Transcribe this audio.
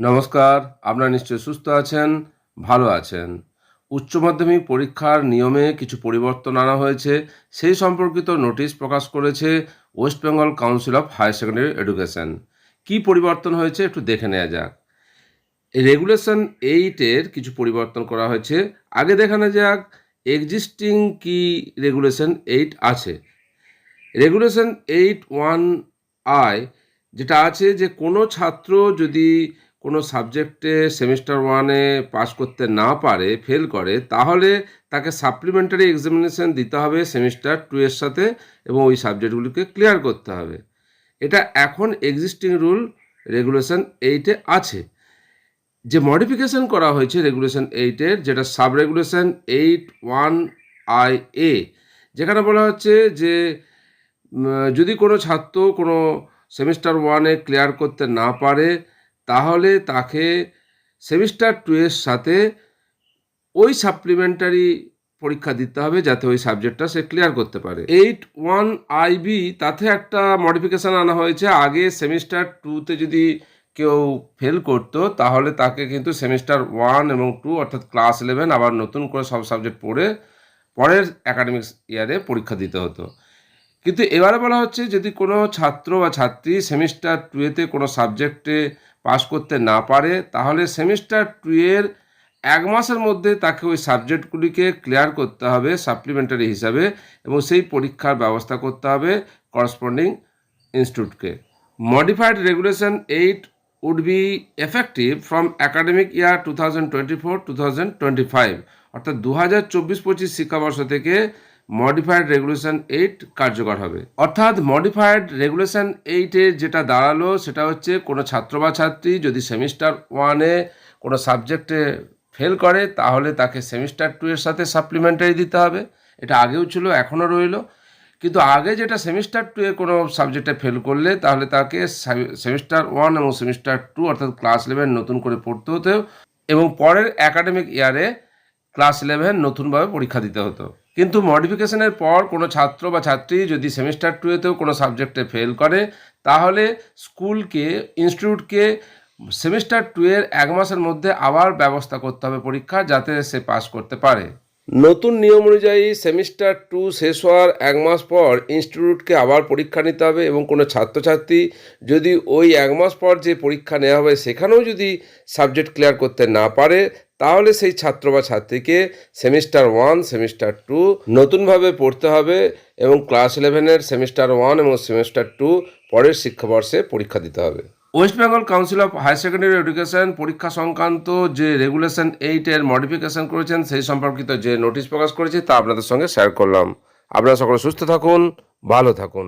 নমস্কার, আপনারা নিশ্চয়ই সুস্থ আছেন, ভালো আছেন। উচ্চ মাধ্যমিক পরীক্ষার নিয়মে কিছু পরিবর্তন আনা হয়েছে। সেই সম্পর্কিত নোটিশ প্রকাশ করেছে West Bengal Council of Higher Secondary Education. কি পরিবর্তন হয়েছে একটু দেখে নেওয়া যাক। রেগুলেশন এইটের কিছু পরিবর্তন করা হয়েছে। আগে দেখানো যাক, এক্সিস্টিং কি রেগুলেশন এইট আছে? রেগুলেশন এইট ওয়ান আই যেটা আছে যে কোনো ছাত্র যদি কোনো সাবজেক্টে সেমিস্টার ওয়ানে পাস করতে না পারে ফেল করে, তাহলে তাকে সাপ্লিমেন্টারি এক্সামিনেশন দিতে হবে সেমিস্টার টু এর সাথে এবং ওই সাবজেক্টগুলিকে ক্লিয়ার করতে হবে। এটা এখন এক্সিস্টিং রুল রেগুলেশন এইটে আছে। যে মডিফিকেশন করা হয়েছে রেগুলেশন এইটের যেটা sub regulation eight one I A যেখানে বলা হচ্ছে যে যদি কোনো ছাত্র কোনো সেমিস্টার ওয়ানে ক্লিয়ার করতে না পারে তাহলে তাকে সেমিস্টার টু এর সাথে ওই সাপ্লিমেন্টারি পরীক্ষা দিতে হবে যাতে ওই সাবজেক্টটা সে ক্লিয়ার করতে পারে। এইট ওয়ান আইবি তাতে একটা মডিফিকেশান আনা হয়েছে। আগে সেমিস্টার টুতে যদি কেউ ফেল করতো, তাহলে তাকে কিন্তু সেমিস্টার ওয়ান এবং টু অর্থাৎ ক্লাস ইলেভেন আবার নতুন করে সব সাবজেক্ট পড়ে পরের অ্যাকাডেমিক ইয়ারে পরীক্ষা দিতে হতো। কিন্তু এবারে বলা হচ্ছে যদি কোনো ছাত্র বা ছাত্রী সেমিস্টার টুয়েতে কোনো সাবজেক্টে পাশ করতে না পারে, তাহলে সেমিস্টার টুয়ের এক মাসের মধ্যে তাকে ওই সাবজেক্টগুলিকে ক্লিয়ার করতে হবে সাপ্লিমেন্টারি হিসাবে এবং সেই পরীক্ষার ব্যবস্থা করতে হবে corresponding ইনস্টিটিউটকে modified regulation eight would be effective from academic year two thousand twenty four two thousand twenty five অর্থাৎ দু হাজার চব্বিশ পঁচিশ শিক্ষাবর্ষ থেকে মডিফাইড রেগুলেশন এইট কার্যকর হবে। অর্থাৎ মডিফাইড রেগুলেশন এইটে যেটা দাঁড়াল সেটা হচ্ছে কোনো ছাত্র বা ছাত্রী যদি সেমিস্টার ওয়ানে কোনো সাবজেক্টে ফেল করে, তাহলে তাকে সেমিস্টার টু এর সাথে সাপ্লিমেন্টারি দিতে হবে। এটা আগেও ছিল, এখনও রইল। কিন্তু আগে যেটা সেমিস্টার টু এ কোনো সাবজেক্টে ফেল করলে, তাহলে তাকে সেমিস্টার ওয়ান এবং সেমিস্টার টু অর্থাৎ ক্লাস ইলেভেন নতুন করে পড়তে হতো এবং পরের একাডেমিক ইয়ারে ক্লাস ইলেভেন নতুনভাবে পরীক্ষা দিতে হতো। কিন্তু মডিফিকেশনের পর কোনো ছাত্র বা ছাত্রী যদি সেমিস্টার টুয়েতেও কোনো সাবজেক্টে ফেল করে, তাহলে স্কুলকে, ইনস্টিটিউটকে সেমিস্টার টুয়ের এক মাসের মধ্যে আবার ব্যবস্থা করতে হবে পরীক্ষা যাতে সে পাস করতে পারে। নতুন নিয়ম অনুযায়ী সেমিস্টার টু শেষ হওয়ার এক মাস পর ইনস্টিটিউটকে আবার পরীক্ষা নিতে হবে এবং কোনো ছাত্রছাত্রী যদি ওই এক মাস পর যে পরীক্ষা নেওয়া হবে সেখানেও যদি সাবজেক্ট ক্লিয়ার করতে না পারে, তাহলে সেই ছাত্র বা ছাত্রীকে সেমিস্টার ওয়ান, সেমিস্টার টু নতুনভাবে পড়তে হবে এবং ক্লাস ইলেভেনের সেমিস্টার ওয়ান এবং সেমিস্টার টু পরের শিক্ষাবর্ষে পরীক্ষা দিতে হবে। West Bengal Council of Higher Secondary Education পরীক্ষা সংক্রান্ত যে রেগুলেশন এইটের মডিফিকেশন করেছেন, সেই সম্পর্কিত যে নোটিশ প্রকাশ করেছে, তা আপনাদের সঙ্গে শেয়ার করলাম। আপনারা সকলে সুস্থ থাকুন, ভালো থাকুন।